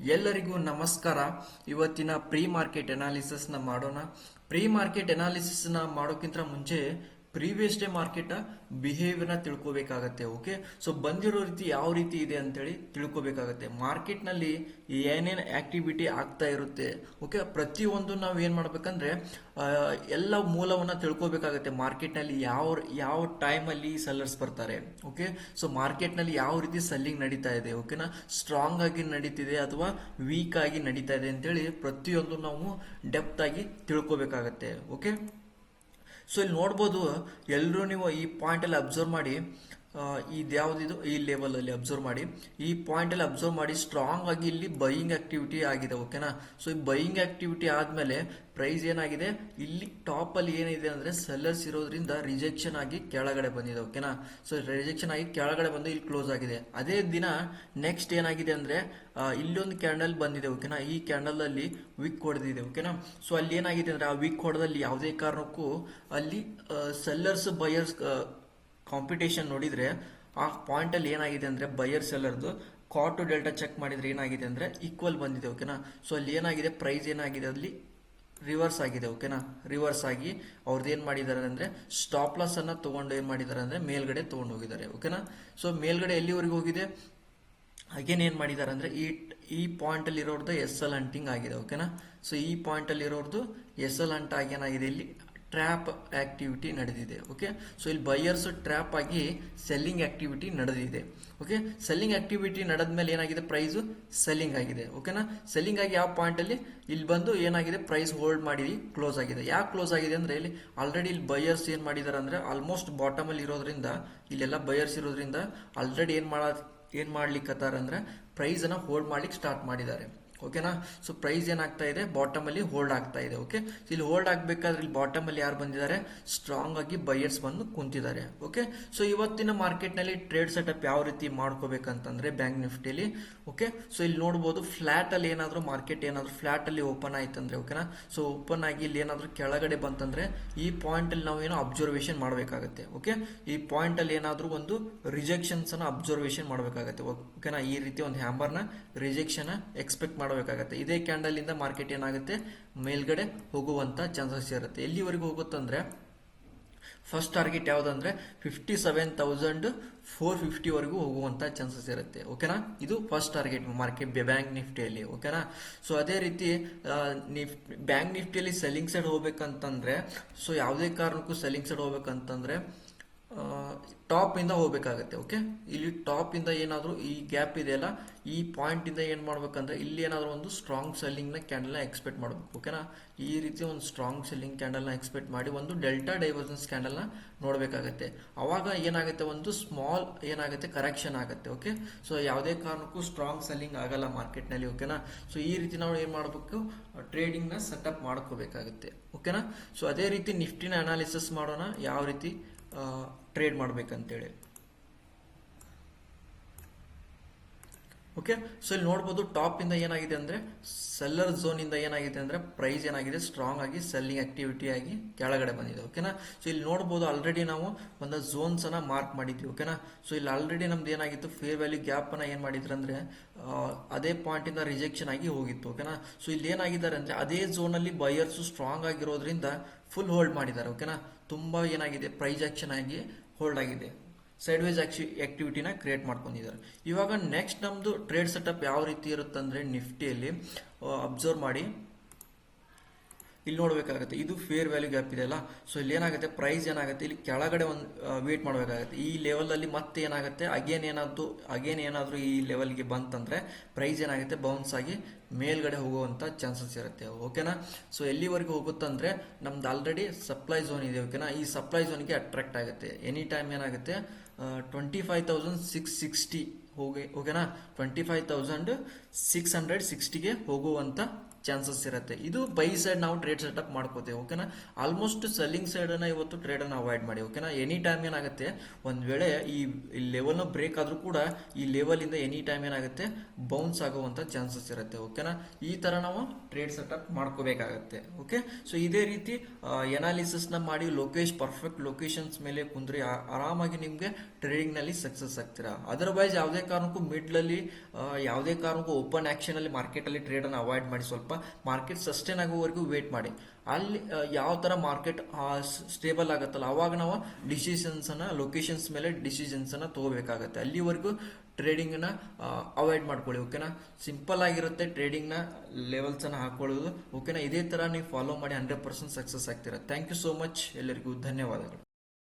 ಎಲ್ಲರಿಗೂ ನಮಸ್ಕಾರ. ಇವತ್ತಿನ ಪ್ರೀ ಮಾರ್ಕೆಟ್ ಅನಾಲಿಸಿಸ್ನ ಮಾಡೋಣ. ಪ್ರೀ ಮಾರ್ಕೆಟ್ ಅನಾಲಿಸಿಸ್ನ ಮಾಡೋಕ್ಕಿಂತ ಮುಂಚೆ ಪ್ರೀವಿಯಸ್ ಡೇ ಮಾರ್ಕೆಟ್ ಬಿಹೇವಿಯರ್ನ ತಿಳ್ಕೊಬೇಕಾಗತ್ತೆ ಓಕೆ ಸೊ ಬಂದಿರೋ ರೀತಿ ಯಾವ ರೀತಿ ಇದೆ ಅಂತೇಳಿ ತಿಳ್ಕೊಬೇಕಾಗತ್ತೆ. ಮಾರ್ಕೆಟ್ನಲ್ಲಿ ಏನೇನ್ ಆಕ್ಟಿವಿಟಿ ಆಗ್ತಾ ಇರುತ್ತೆ ಓಕೆ ಪ್ರತಿಯೊಂದು ನಾವು ಏನು ಮಾಡ್ಬೇಕಂದ್ರೆ ಎಲ್ಲ ಮೂಲವನ್ನ ತಿಳ್ಕೊಬೇಕಾಗತ್ತೆ. ಮಾರ್ಕೆಟ್ನಲ್ಲಿ ಯಾವ ಯಾವ ಟೈಮ್ ಅಲ್ಲಿ ಸೆಲ್ಲರ್ಸ್ ಬರ್ತಾರೆ ಓಕೆ ಸೊ ಮಾರ್ಕೆಟ್ನಲ್ಲಿ ಯಾವ ರೀತಿ ಸೆಲ್ಲಿಂಗ್ ನಡೀತಾ ಇದೆ ಓಕೆನಾ ಸ್ಟ್ರಾಂಗ್ ಆಗಿ ನಡೀತಿದೆ ಅಥವಾ ವೀಕ್ ಆಗಿ ನಡೀತಾ ಇದೆ ಅಂತೇಳಿ ಪ್ರತಿಯೊಂದು ನಾವು ಡೆಪ್ತ್ ಆಗಿ ತಿಳ್ಕೊಬೇಕಾಗತ್ತೆ ಓಕೆ ಸೊ ಇಲ್ಲಿ ನೋಡ್ಬೋದು ಎಲ್ಲರೂ ನೀವು ಈ ಪಾಯಿಂಟ್ ಅಲ್ಲಿ ಅಬ್ಸರ್ವ್ ಮಾಡಿ ಇದು ಯಾವ್ದಿದು ಈ ಲೆವೆಲ್ ಅಲ್ಲಿ ಅಬ್ಸರ್ವ್ ಮಾಡಿ. ಈ ಪಾಯಿಂಟ್ ಅಲ್ಲಿ ಅಬ್ಸರ್ವ್ ಮಾಡಿ ಸ್ಟ್ರಾಂಗ್ ಆಗಿ ಇಲ್ಲಿ ಬೈಯಿಂಗ್ ಆಕ್ಟಿವಿಟಿ ಆಗಿದೆ ಓಕೆನಾ ಸೊ ಈ ಬೈಯಿಂಗ್ ಆಕ್ಟಿವಿಟಿ ಆದ್ಮೇಲೆ ಪ್ರೈಸ್ ಏನಾಗಿದೆ? ಇಲ್ಲಿ ಟಾಪ್ ಅಲ್ಲಿ ಏನಿದೆ ಅಂದ್ರೆ ಸೆಲ್ಲರ್ಸ್ ಇರೋದ್ರಿಂದ ರಿಜೆಕ್ಷನ್ ಆಗಿ ಕೆಳಗಡೆ ಬಂದಿದೆ ಓಕೆನಾ ಸೊ ರಿಜೆಕ್ಷನ್ ಆಗಿ ಕೆಳಗಡೆ ಬಂದು ಇಲ್ಲಿ ಕ್ಲೋಸ್ ಆಗಿದೆ. ಅದೇ ದಿನ ನೆಕ್ಸ್ಟ್ ಏನಾಗಿದೆ ಅಂದ್ರೆ ಇಲ್ಲೊಂದು ಕ್ಯಾಂಡಲ್ ಬಂದಿದೆ ಓಕೆನಾ ಈ ಕ್ಯಾಂಡಲ್ ಅಲ್ಲಿ ವಿಕ್ ಹೊಡೆದಿದೆ ಓಕೆನಾ ಸೊ ಅಲ್ಲಿ ಏನಾಗಿದೆ ಅಂದ್ರೆ ಆ ವಿಕ್ ಹೊಡೆದಲ್ಲಿ ಯಾವುದೇ ಕಾರಣಕ್ಕೂ ಅಲ್ಲಿ ಸೆಲ್ಲರ್ಸ್ ಬಯರ್ಸ್ ಕಾಂಪಿಟೇಷನ್ ನೋಡಿದ್ರೆ, ಆ ಪಾಯಿಂಟ್ ಅಲ್ಲಿ ಏನಾಗಿದೆ ಅಂದ್ರೆ ಬಯರ್ ಸೆಲ್ಲರ್ದು ಕಾಟು ಡೆಲ್ಟಾ ಚೆಕ್ ಮಾಡಿದ್ರೆ ಏನಾಗಿದೆ ಅಂದ್ರೆ ಈಕ್ವಲ್ ಬಂದಿದೆ ಓಕೆನಾ ಸೊ ಅಲ್ಲಿ ಏನಾಗಿದೆ ಪ್ರೈಸ್ ಏನಾಗಿದೆ, ಅಲ್ಲಿ ರಿವರ್ಸ್ ಆಗಿದೆ ಓಕೆನಾ ರಿವರ್ಸ್ ಆಗಿ ಅವ್ರದ್ದು ಏನು ಮಾಡಿದ್ದಾರೆ ಅಂದ್ರೆ ಸ್ಟಾಪ್ ಲಾಸ್ ಅನ್ನ ತಗೊಂಡು ಏನ್ ಮಾಡಿದ್ದಾರೆ ಅಂದ್ರೆ, ಮೇಲ್ಗಡೆ ತಗೊಂಡು ಹೋಗಿದ್ದಾರೆ ಓಕೆನಾ ಸೊ ಮೇಲ್ಗಡೆ ಎಲ್ಲಿವರೆಗೂ ಹೋಗಿದೆ? ಅಗೇನ್ ಏನು ಮಾಡಿದ್ದಾರೆ ಅಂದ್ರೆ, ಈ ಈ ಪಾಯಿಂಟ್ ಅಲ್ಲಿ ಇರೋರ್ದು ಎಸ್ ಎಲ್ ಹಂಟಿಂಗ್ ಆಗಿದೆ ಓಕೆನಾ ಸೊ ಈ ಪಾಯಿಂಟ್ ಅಲ್ಲಿ ಇರೋರ್ದು ಎಸ್ ಎಲ್ ಅಂಟ್ ಆಗಿ ಏನಾಗಿದೆ ಇಲ್ಲಿ? ಟ್ರ್ಯಾಪ್ ಆಕ್ಟಿವಿಟಿ ನಡೆದಿದೆ ಓಕೆ ಸೊ ಇಲ್ಲಿ ಬೈಯರ್ಸ್ ಟ್ರ್ಯಾಪ್ ಆಗಿ ಸೆಲ್ಲಿಂಗ್ ಆಕ್ಟಿವಿಟಿ ನಡೆದಿದೆ ಓಕೆ ಸೆಲ್ಲಿಂಗ್ ಆಕ್ಟಿವಿಟಿ ನಡೆದ್ಮೇಲೆ ಏನಾಗಿದೆ? ಪ್ರೈಸ್ ಸೆಲ್ಲಿಂಗ್ ಆಗಿದೆ ಓಕೆನಾ ಸೆಲ್ಲಿಂಗ್ ಆಗಿ ಯಾವ ಪಾಯಿಂಟಲ್ಲಿ ಇಲ್ಲಿ ಬಂದು ಏನಾಗಿದೆ? ಪ್ರೈಸ್ ಹೋಲ್ಡ್ ಮಾಡಿ ಕ್ಲೋಸ್ ಆಗಿದೆ. ಯಾಕೆ ಕ್ಲೋಸ್ ಆಗಿದೆ ಅಂದರೆ ಇಲ್ಲಿ ಆಲ್ರೆಡಿ ಇಲ್ಲಿ ಬೈಯರ್ಸ್ ಏನು ಮಾಡಿದ್ದಾರೆ ಅಂದರೆ ಆಲ್ಮೋಸ್ಟ್ ಬಾಟಮಲ್ಲಿ ಇರೋದ್ರಿಂದ, ಇಲ್ಲೆಲ್ಲ ಬೈಯರ್ಸ್ ಇರೋದ್ರಿಂದ ಆಲ್ರೆಡಿ ಏನು ಮಾಡ, ಏನು ಮಾಡ್ಲಿಕ್ಕತ್ತಾರ ಅಂದ್ರೆ ಪ್ರೈಸ್ ಅನ್ನ ಹೋಲ್ಡ್ ಮಾಡ್ಲಿಕ್ಕೆ ಸ್ಟಾರ್ಟ್ ಮಾಡಿದ್ದಾರೆ. ಓಕೆನಾ ಸೊ ಪ್ರೈಸ್ ಏನಾಗ್ತಾ ಇದೆ? ಬಾಟಮ್ ಅಲ್ಲಿ ಹೋಲ್ಡ್ ಆಗ್ತಾ ಇದೆ ಓಕೆ ಇಲ್ಲಿ ಹೋಲ್ಡ್ ಆಗ್ಬೇಕಾದ್ರೆ ಇಲ್ಲಿ ಬಾಟಮ್ ಅಲ್ಲಿ ಯಾರು ಬಂದಿದ್ದಾರೆ? ಸ್ಟ್ರಾಂಗ್ ಆಗಿ ಬೈಯರ್ಸ್ ಬಂದು ಕುಂತಿದ್ದಾರೆ ಓಕೆ ಸೊ ಇವತ್ತಿನ ಮಾರ್ಕೆಟ್ನಲ್ಲಿ ಟ್ರೇಡ್ ಸೆಟಪ್ ಯಾವ ರೀತಿ ಮಾಡ್ಕೋಬೇಕಂತಂದ್ರೆ ಬ್ಯಾಂಕ್ ನಿಫ್ಟಿಲಿ ಓಕೆ ಸೊ ಇಲ್ಲಿ ನೋಡಬಹುದು ಫ್ಲಾಟ್ ಅಲ್ಲಿ ಏನಾದ್ರು ಮಾರ್ಕೆಟ್ ಏನಾದ್ರು ಫ್ಲಾಟ್ ಅಲ್ಲಿ ಓಪನ್ ಆಯ್ತಂದ್ರೆ ಓಕೆನಾ ಸೊ ಓಪನ್ ಆಗಿ ಇಲ್ಲಿ ಏನಾದ್ರು ಕೆಳಗಡೆ ಬಂತಂದ್ರೆ ಈ ಪಾಯಿಂಟ್ ಅಲ್ಲಿ ನಾವು ಏನೋ ಅಬ್ಸರ್ವೇಷನ್ ಮಾಡಬೇಕಾಗುತ್ತೆ ಓಕೆ ಈ ಪಾಯಿಂಟ್ ಅಲ್ಲಿ ಏನಾದ್ರು ಒಂದು ರಿಜೆಕ್ಷನ್ಸ್ ಅನ್ನ ಅಬ್ಸರ್ವೇಷನ್ ಮಾಡಬೇಕಾಗುತ್ತೆ ಓಕೆನಾ ಈ ರೀತಿ ಒಂದು ಹ್ಯಾಂಬರ್ನ ರಿಜೆಕ್ಷನ್ ಎಕ್ಸ್ಪೆಕ್ಟ್ ಮಾಡಬೇಕಾಗುತ್ತೆ. ಇದೇ ಕ್ಯಾಂಡಲ್ ಇಂದ ಮಾರ್ಕೆಟ್ ಏನಾಗುತ್ತೆ? ಮೇಲ್ಗಡೆ ಹೋಗುವಂತ ಚಾನ್ಸಸ್ ಇರುತ್ತೆ. ಎಲ್ಲಿವರೆಗೂ ಹೋಗುತ್ತಂದ್ರೆ? ಫಸ್ಟ್ ಟಾರ್ಗೆಟ್ ಯಾವುದಂದ್ರೆ? ಫಿಫ್ಟಿ ಸೆವೆನ್ ತೌಸಂಡ್ ಫೋರ್ ಫಿಫ್ಟಿವರೆಗೂ ಹೋಗುವಂತ ಚಾನ್ಸಸ್ ಇರುತ್ತೆ. ಓಕೆನಾ ಇದು ಫಸ್ಟ್ ಟಾರ್ಗೆಟ್ ಮಾರ್ಕೆಟ್ ಬ್ಯಾಂಕ್ ನಿಫ್ಟಿಯಲ್ಲಿ ಓಕೆನಾ ಸೊ ಅದೇ ರೀತಿ ನಿಫ್ ಬ್ಯಾಂಕ್ ನಿಫ್ಟಿಯಲ್ಲಿ ಸೆಲ್ಲಿಂಗ್ ಸೈಡ್ ಹೋಗ್ಬೇಕಂತಂದ್ರೆ ಸೊ ಯಾವುದೇ ಕಾರಣಕ್ಕೂ ಸೆಲ್ಲಿಂಗ್ ಸೈಡ್ ಹೋಗ್ಬೇಕಂತಂದ್ರೆ ಟಾಪ್ ಇಂದ ಹೋಗ್ಬೇಕಾಗತ್ತೆ ಓಕೆ ಇಲ್ಲಿ ಟಾಪ್ ಇಂದ ಏನಾದ್ರು ಈ ಗ್ಯಾಪ್ ಇದೆಯಲ್ಲ ಈ ಪಾಯಿಂಟ್ ಇಂದ ಏನ್ ಮಾಡ್ಬೇಕಂದ್ರೆ ಇಲ್ಲಿ ಏನಾದರೂ ಒಂದು ಸ್ಟ್ರಾಂಗ್ ಸೆಲ್ಲಿಂಗ್ನ ಕ್ಯಾಂಡಲ್ನ ಎಕ್ಸ್ಪೆಕ್ಟ್ ಮಾಡ್ಬೇಕು ಓಕೆನಾ ಈ ರೀತಿ ಒಂದು ಸ್ಟ್ರಾಂಗ್ ಸೆಲ್ಲಿಂಗ್ ಕ್ಯಾಂಡಲ್ನ ಎಕ್ಸ್ಪೆಕ್ಟ್ ಮಾಡಿ ಒಂದು ಡೆಲ್ಟಾ ಡೈವರ್ಜೆನ್ಸ್ ಕ್ಯಾಂಡಲ್ನ ನೋಡಬೇಕಾಗತ್ತೆ. ಆವಾಗ ಏನಾಗುತ್ತೆ? ಒಂದು ಸ್ಮಾಲ್ ಏನಾಗುತ್ತೆ? ಕರೆಕ್ಷನ್ ಆಗುತ್ತೆ ಓಕೆ ಸೊ ಯಾವುದೇ ಕಾರಣಕ್ಕೂ ಸ್ಟ್ರಾಂಗ್ ಸೆಲ್ಲಿಂಗ್ ಆಗಲ್ಲ ಮಾರ್ಕೆಟ್ನಲ್ಲಿ ಓಕೆನಾ ಸೊ ಈ ರೀತಿ ನಾವು ಏನು ಮಾಡಬೇಕು? ಟ್ರೇಡಿಂಗ್ನ ಸೆಟಪ್ ಮಾಡ್ಕೋಬೇಕಾಗುತ್ತೆ ಓಕೆನಾ ಸೊ ಅದೇ ರೀತಿ ನಿಫ್ಟಿನ ಅನಾಲಿಸಿಸ್ ಮಾಡೋಣ, ಯಾವ ರೀತಿ? ಟ್ರೇಡ್ ಮಾಡ್ಬೇಕಂತೇಳಿ. ಓಕೆ ಸೊ ಇಲ್ಲಿ ನೋಡ್ಬೋದು ಟಾಪ್ ಇಂದ ಏನಾಗಿದೆ ಅಂದ್ರೆ ಸೆಲ್ಲರ್ ಝೋನ್ ಇಂದ ಏನಾಗಿದೆ ಅಂದ್ರೆ ಪ್ರೈಸ್ ಏನಾಗಿದೆ ಸ್ಟ್ರಾಂಗ್ ಆಗಿ ಸೆಲ್ಲಿಂಗ್ ಆಕ್ಟಿವಿಟಿ ಆಗಿ ಕೆಳಗಡೆ ಬಂದಿದೆ. ಓಕೆನಾ ಸೊ ಇಲ್ಲಿ ನೋಡ್ಬೋದು ಆಲ್ರೆಡಿ ನಾವು ಒಂದು ಝೋನ್ಸ್ ಅನ್ನ ಮಾರ್ಕ್ ಮಾಡಿದ್ವಿ. ಓಕೆನಾ ಸೊ ಇಲ್ಲಿ ಆಲ್ರೆಡಿ ನಮ್ದು ಏನಾಗಿತ್ತು ಫೇರ್ ವ್ಯಾಲ್ಯೂ ಗ್ಯಾಪ್ ಅನ್ನ ಏನ್ ಮಾಡಿದ್ರು ಅಂದ್ರೆ ಅದೇ ಪಾಯಿಂಟ್ ಇಂದ ರಿಜೆಕ್ಷನ್ ಆಗಿ ಹೋಗಿತ್ತು. ಓಕೆನಾ ಸೊ ಇಲ್ಲಿ ಏನಾಗಿದ್ದಾರೆ ಅಂದ್ರೆ, ಅದೇ ಝೋನ್ ಅಲ್ಲಿ ಬಯರ್ಸ್ ಸ್ಟ್ರಾಂಗ್ ಆಗಿರೋದ್ರಿಂದ ಫುಲ್ ಹೋಲ್ಡ್ ಮಾಡಿದ್ದಾರೆ. ಓಕೆನಾ ತುಂಬಾ ಏನಾಗಿದೆ ಪ್ರೈಸ್ ಆಕ್ಷನ್ ಆಗಿ ಹೋಲ್ಡ್ ಆಗಿದೆ. ಸೈಡ್ ವೈಸ್ ಆಕ್ಟಿವಿಟಿನ ಕ್ರಿಯೇಟ್ ಮಾಡ್ಕೊಂಡಿದ್ದಾರೆ. ಇವಾಗ ನೆಕ್ಸ್ಟ್ ನಮ್ಮದು ಟ್ರೇಡ್ ಸೆಟಪ್ ಯಾವ ರೀತಿ ಇರುತ್ತಂದರೆ ನಿಫ್ಟಿಯಲ್ಲಿ ಅಬ್ಸರ್ವ್ ಮಾಡಿ. ಇಲ್ಲಿ ನೋಡಬೇಕಾಗುತ್ತೆ, ಇದು ಫೇರ್ ವ್ಯಾಲ್ಯೂ ಗ್ಯಾಪ್ ಇದೆ ಅಲ್ಲ? ಸೊ ಇಲ್ಲಿ ಏನಾಗುತ್ತೆ? ಪ್ರೈಸ್ ಏನಾಗುತ್ತೆ? ಇಲ್ಲಿ ಕೆಳಗಡೆ ಒಂದು ವೇಟ್ ಮಾಡಬೇಕಾಗುತ್ತೆ. ಈ ಲೆವೆಲಲ್ಲಿ ಮತ್ತೆ ಏನಾಗುತ್ತೆ? ಅಗೇನ್ ಏನಾದ್ರು ಅಗೇನ್ ಏನಾದರೂ ಈ ಲೆವೆಲ್ಗೆ ಬಂತಂದರೆ ಪ್ರೈಸ್ ಏನಾಗುತ್ತೆ? ಬೌನ್ಸ್ ಆಗಿ ಮೇಲ್ಗಡೆ ಹೋಗುವಂಥ ಚಾನ್ಸಸ್ ಇರುತ್ತೆ. ಓಕೆನಾ ಸೊ ಎಲ್ಲಿವರೆಗೂ ಹೋಗುತ್ತಂದರೆ ನಮ್ದು ಆಲ್ರೆಡಿ ಸಪ್ಲೈ ಝೋನ್ ಇದೆ ಓಕೆನಾ ಈ ಸಪ್ಲೈ ಝೋನ್ಗೆ ಅಟ್ರಾಕ್ಟ್ ಆಗುತ್ತೆ. ಎನಿ ಟೈಮ್ ಏನಾಗುತ್ತೆ twenty five thousand six sixty ಹೋಗಿ ಓಕೆನಾ twenty five thousand six hundred ಸಿಕ್ಸ್ಟಿಗೆ ಹೋಗುವಂತ ಚಾನ್ಸಸ್ ಇರುತ್ತೆ. ಇದು ಬೈ ಸೈಡ್ ನಾವು ಟ್ರೇಡ್ ಸೆಟಪ್ ಮಾಡ್ಕೋತೀವಿ ಓಕೆನಾ ಆಲ್ಮೋಸ್ಟ್ ಸೆಲ್ಲಿಂಗ್ ಸೈಡ್ ಅನ್ನ ಇವತ್ತು ಟ್ರೇಡ್ ಅನ್ನ ಅವಾಯ್ಡ್ ಮಾಡಿ ಓಕೆನಾ ಎನಿ ಟೈಮ್ ಏನಾಗುತ್ತೆ, ಒಂದ್ ವೇಳೆ ಈ ಲೆವೆಲ್ ಬ್ರೇಕ್ ಆದ್ರೂ ಕೂಡ ಈ ಲೆವೆಲ್ ಇಂದ ಎನಿ ಟೈಮ್ ಏನಾಗುತ್ತೆ ಬೌನ್ಸ್ ಆಗುವಂತ ಚಾನ್ಸಸ್ ಇರುತ್ತೆ ಓಕೆನಾ ಈ ತರ ನಾವು ಟ್ರೇಡ್ ಸೆಟಪ್ ಮಾಡ್ಕೋಬೇಕಾಗತ್ತೆ ಓಕೆ ಸೊ ಇದೇ ರೀತಿ ಎನಾಲಿಸಿಸ್ನ ಮಾಡಿ ಲೊಕೇಶ್ ಪರ್ಫೆಕ್ಟ್ ಲೊಕೇಶನ್ಸ್ ಮೇಲೆ ಕುಂದ್ರಿ ಆರಾಮಾಗಿ ನಿಮಗೆ ಟ್ರೇಡಿಂಗ್ನಲ್ಲಿ ಸಕ್ಸಸ್ ಆಗ್ತೀರಾ? ಅದರ್ವೈಸ್ ಯಾವುದೇ ಕಾರಣಕ್ಕೂ ಮಿಡ್ಲಲ್ಲಿ ಯಾವುದೇ ಕಾರಣಕ್ಕೂ ಓಪನ್ ಆಕ್ಷನ್ ಅಲ್ಲಿ ಮಾರ್ಕೆಟ್ ಅಲ್ಲಿ ಟ್ರೇಡ್ ಅನ್ನು ಅವಾಯ್ಡ್ ಮಾಡಿ ಸ್ವಲ್ಪ ಮಾರ್ಕೆಟ್ ಸಸ್ಟೈನ್ ಆಗೋವರೆಗೂ ವೇಟ್ ಮಾಡಿ. ಅಲ್ಲಿ ಯಾವ ತರ ಮಾರ್ಕೆಟ್ ಸ್ಟೇಬಲ್ ಆಗುತ್ತಲ್ಲ, ಅವಾಗ ನಾವು ಡಿಸಿಷನ್ಸ್ ಅನ್ನ ಲೊಕೇಶನ್ಸ್ ಮೇಲೆ ಡಿಸಿಷನ್ಸ್ ಅನ್ನ ತಗೋಬೇಕಾಗತ್ತೆ. ಅಲ್ಲಿವರೆಗೂ ಟ್ರೇಡಿಂಗ್ನ ಅವಾಯ್ಡ್ ಮಾಡ್ಕೊಳ್ಳಿ ಓಕೆನಾ ಸಿಂಪಲ್ ಆಗಿರುತ್ತೆ ಟ್ರೇಡಿಂಗ್ನ ಲೆವೆಲ್ಸ್ ಅನ್ನ ಹಾಕೊಳ್ಳೋದು ಓಕೆನಾ ಇದೇ ತರ ನೀವು ಫಾಲೋ ಮಾಡಿ ಹಂಡ್ರೆಡ್ ಪರ್ಸೆಂಟ್ ಸಕ್ಸಸ್ ಆಗ್ತೀರಾ. ಥ್ಯಾಂಕ್ ಯು ಸೋ ಮಚ್ ಎಲ್ಲರಿಗೂ ಧನ್ಯವಾದಗಳು.